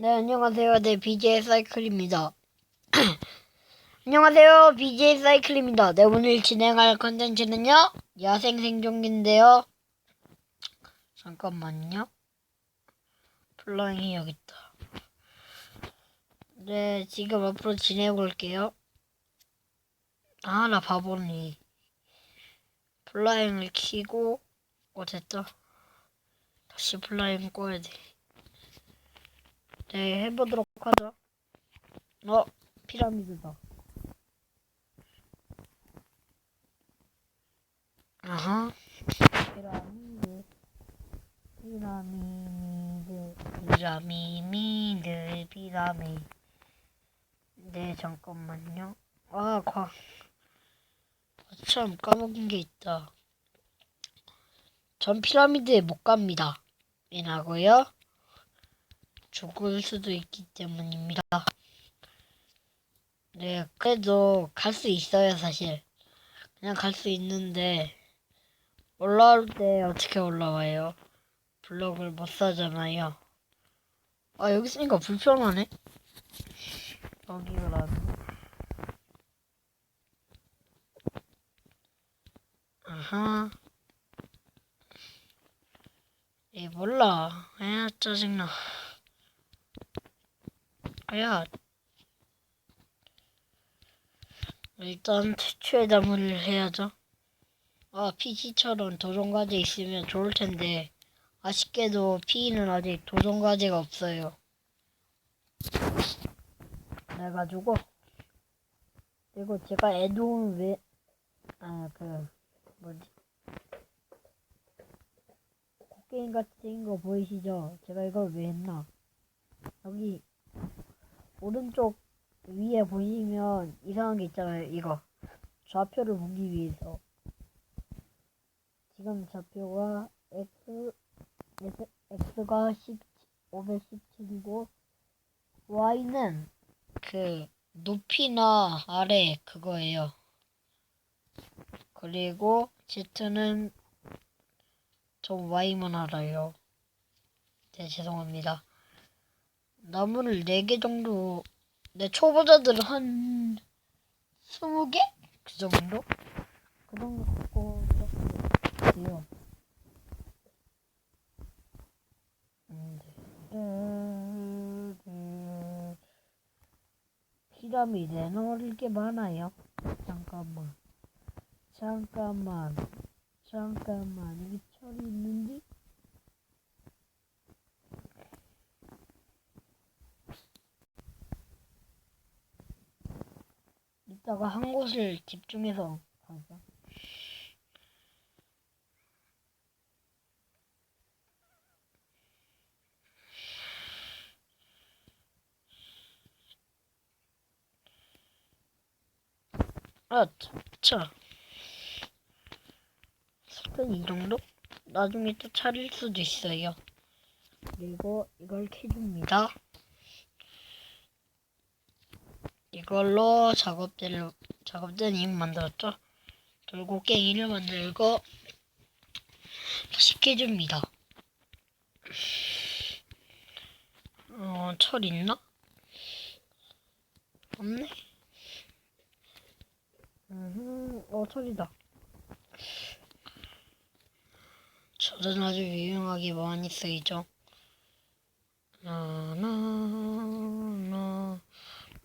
네, 안녕하세요. 네, BJ 사이클입니다. 안녕하세요. BJ 사이클입니다. 네, 오늘 진행할 컨텐츠는요. 야생 생존기인데요. 잠깐만요. 플라잉이 여기 있다. 네, 지금 앞으로 진행해 볼게요. 아, 나 바보니. 플라잉을 키고, 어, 됐다. 다시 플라잉 꺼야 돼. 네, 해보도록 하죠. 어, 피라미드다. 아하. 피라미드. 피라미드. 피라미드. 피라미드. 네, 잠깐만요. 아, 과. 아, 참, 까먹은 게 있다. 전 피라미드에 못 갑니다. 이라고요? 죽을 수도 있기 때문입니다. 네, 그래도 갈 수 있어요, 사실. 그냥 갈 수 있는데, 올라올 때 어떻게 올라와요? 블럭을 못 사잖아요. 아, 여기 있으니까 불편하네? 여기가 나네. 아하. 예, 몰라. 아, 짜증나. 아야. 일단 최초의 담을 해야죠. 아, PC처럼 도전과제 있으면 좋을 텐데, 아쉽게도 P는 아직 도전과제가 없어요. 그래가지고, 그리고 제가 애동 왜, 아, 그, 뭐지. 코게임 같은 거 보이시죠? 제가 이걸 왜 했나? 여기, 오른쪽 위에 보시면 이상한 게 있잖아요. 이거 좌표를 보기 위해서 지금 좌표가 x x x가 10, 517이고 y는 그 높이나 아래 그거예요. 그리고 z는 저 y만 알아요. 네 죄송합니다. 나무를 4개 정도, 내 초보자들은 한 20개? 그 정도? 그 정도 갖고 이렇게 돼요. 음, 네. 피라미드에 넣을 게 많아요. 잠깐만. 잠깐만. 잠깐만. 여기 철이 있는데? 이따가 한 곳을 집중해서 가자. 아, 차. 속은 이 정도? 나중에 또 차릴 수도 있어요. 그리고 이걸 켜줍니다. 이걸로 작업대를 작업대는 이미 만들었죠. 돌고갱이를 만들고 쉽게 줍니다. 어, 철 있나? 없네. 음, 어, 철이다. 철은 아주 유용하게 많이 쓰이죠. 나나나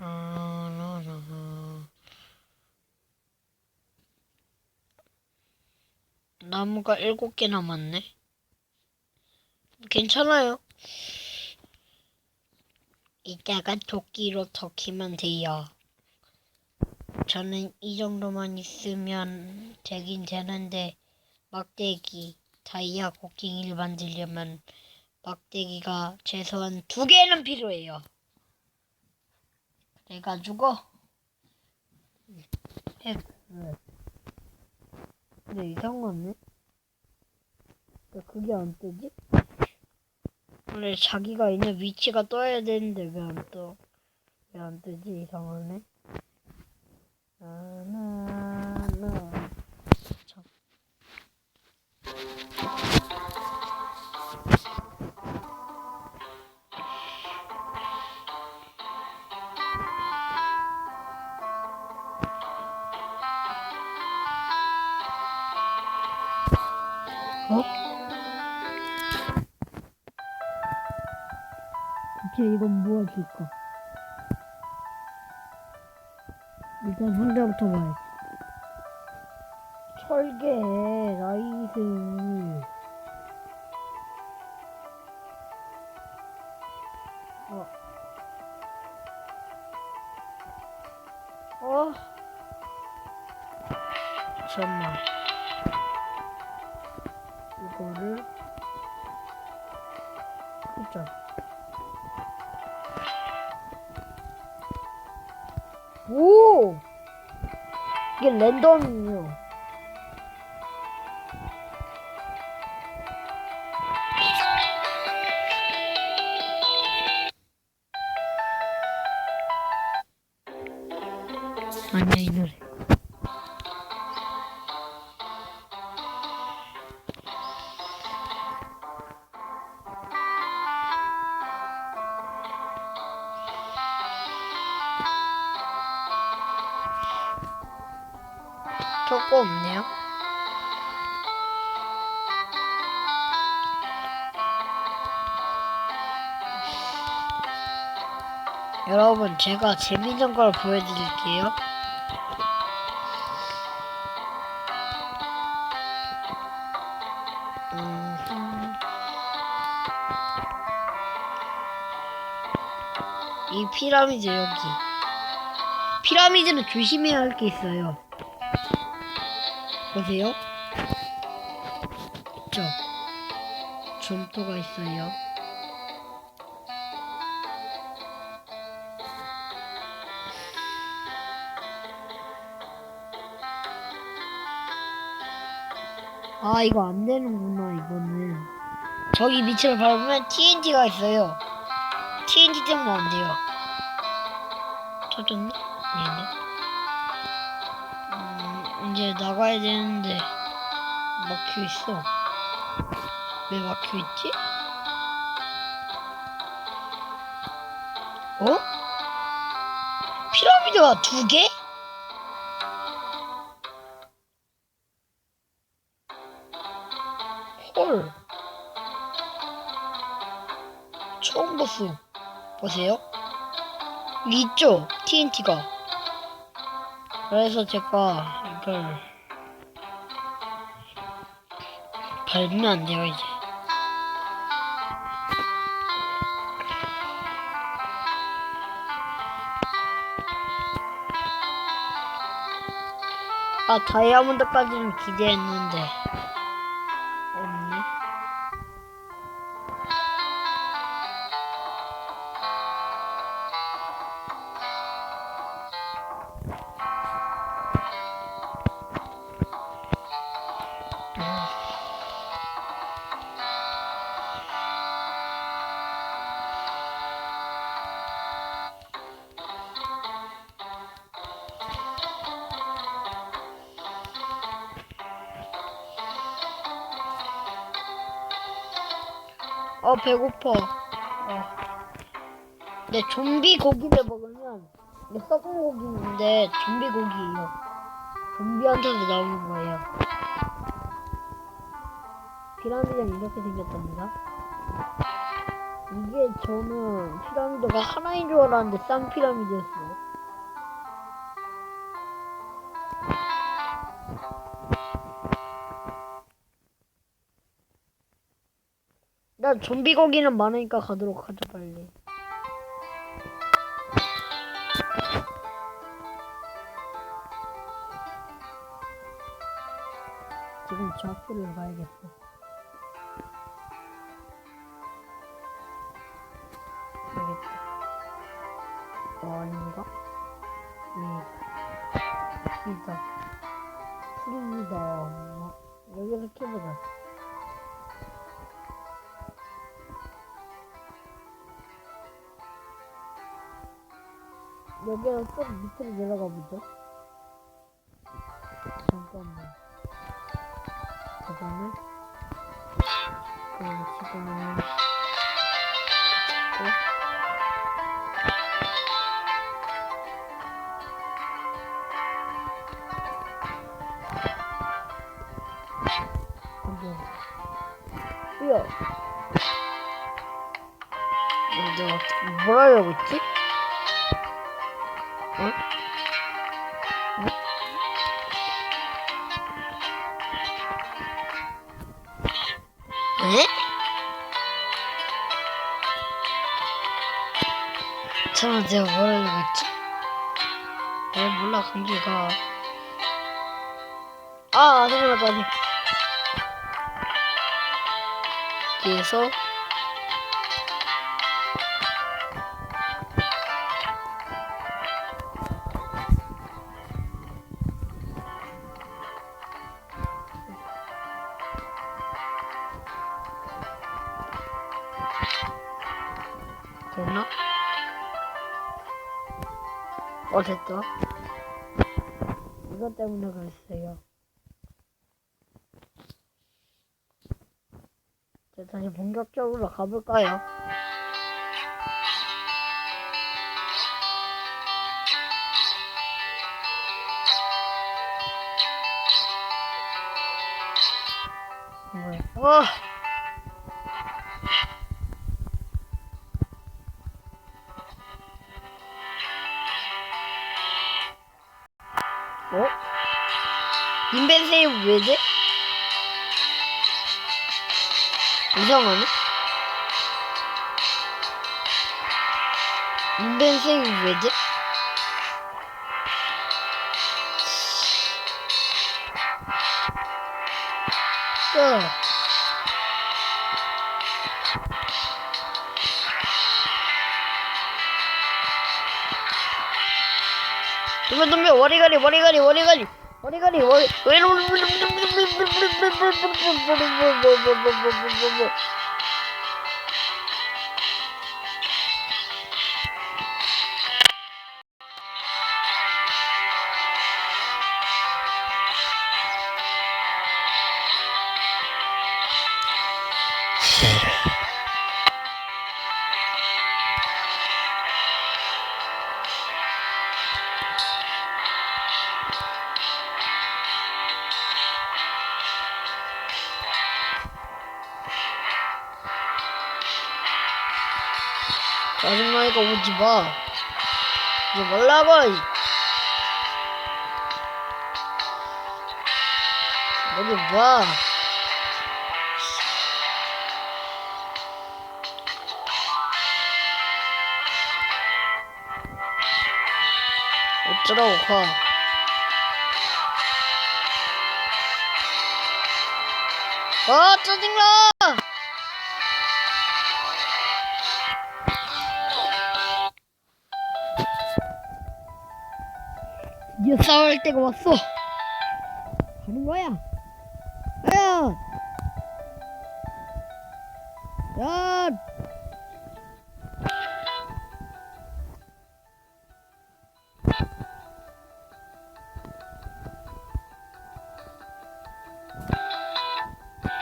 나나나 나무가 일곱 개 남았네. 괜찮아요. 이따가 도끼로 더 키면 돼요. 저는 이 정도만 있으면 되긴 되는데 막대기 다이아 곡괭이를 만들려면 막대기가 최소한 두 개는 필요해요. 그래가지고 X 근데 이상하네. 왜 그게 안 뜨지? 원래 자기가 있는 위치가 떠야 되는데 왜 안 떠? 왜 안 뜨지? 이상하네. 대체 이건 무엇일까? 일단 상자부터 봐야지. 철개, 라이스. 어. 어. 잠깐만. 이거를 끄자. 오! 이게 랜덤이에요. 아니야, 이 노래. 여러분, 제가 재밌는 걸 보여드릴게요. 음, 이 피라미드 여기. 피라미드는 조심해야 할 게 있어요. 보세요. 있죠? 점토가 있어요. 아, 이거 안 되는구나, 이거는. 저기 밑을 밟으면 TNT가 있어요. TNT 때문에 안 돼요. 터졌나? 아니네. 음, 이제 나가야 되는데 막혀 있어. 왜 막혀 있지? 어? 피라미드가 두 개? 봤어. 보세요. 있죠? TNT가. 그래서 제가 이걸 밟으면 안 돼요 이제 아 다이아몬드까지는 기대했는데 어 배고파. 어. 네 좀비 고기를 먹으면 이게 썩은 고기인데 좀비 고기예요. 좀비한테도 나오는 거예요. 피라미드는 이렇게 생겼답니다. 이게 저는 피라미드가 하나인 줄 알았는데 쌍 피라미드였어요. 나 좀비 고기는 많으니까 가도록 하자 빨리. 지금 저 학교를 가야겠어. 알겠다. 어, 아닌가? 네. 이다. 풀입니다. 여기서 켜보자. 여기는 좀 밑으로 내려가 보죠. 잠깐만. 잠깐만. 그럼 지금은 어? 뭘 하려고 했지? 제가 뭘 하려고 했지? 에 몰라 감기가 아 잠깐만 아니 여기에서 어 됐다 이것 때문에 그랬어요 자 다시 본격적으로 가볼까요? 뭐야? 어! 어? 인벤 세이브 왜지? 이상하네? 인벤 세이브 왜지? 어. 덤벼 덤벼 와리가리 와리가 짜증나니까 오지 마. 이제 말라고. 이. 여기 봐. 어쩌라고 가. 아 짜증나! 드디어 싸울 때가 왔어. 가는 거야. 야! 야!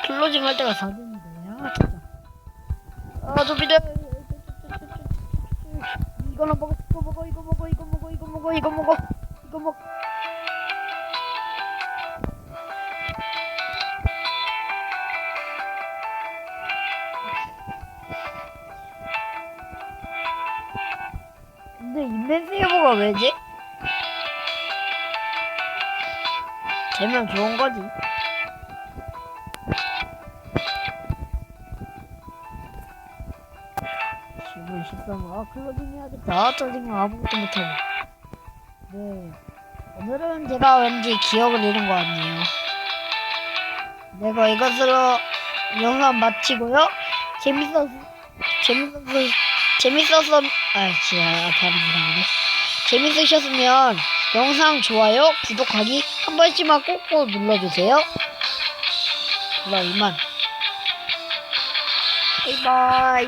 클로징 할 때가 다 됐는데, 아, 진짜. 아, 좀비들. 이거나 먹어, 되면 좋은 거지. 지금 13분. 아, 클로징 해야겠다. 아, 짜증나. 아무것도 못하고. 네. 오늘은 제가 왠지 기억을 잃은 것 같네요. 내가 이것으로 영상 마치고요. 재밌었, 재밌었, 재밌었어, 아, 진짜, 발음 이상하네. 재밌으셨으면 영상 좋아요, 구독하기 한 번씩만 꼭꼭 눌러주세요. 그럼 이만. 바이바이.